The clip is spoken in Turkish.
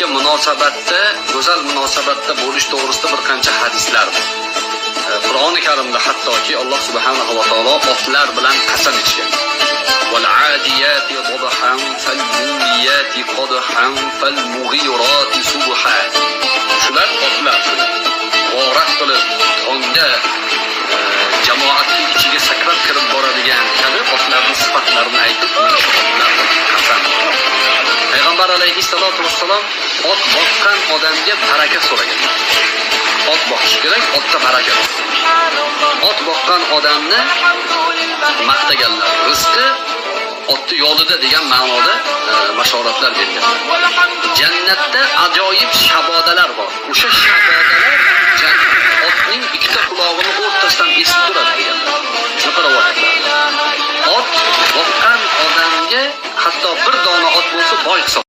otga munosabatda go'zal munosabatda bo'lish to'g'risida bir qancha hadislar bor E, qur'oni karimda hattoki alloh subhanahu va taolo otlar bilan qasam ichgan والعاديات ضبحا فالموريات قدحا فالمغيرات صبحا shular otlar shular g'orat qilib tongda e, jamoatning ichiga sakrab payg'ambar alayhissalotu vassalom ot boqqan odamga baraka so'ragan ot boqish kerak otda baraka bor ot boqqan odamni maqtaganlar rizqi otni yo'lida degan ma'noda e, bashoratlar bergan jannatda ajoyib shabodalar bor o'sha shabodalar otning ikkita qulog'ini o'rtasidan esib turadi deganlar shunaqa rivoyatlar ot boqqan odamga hatto bir dona ot bo'lsa boy hisoblanadi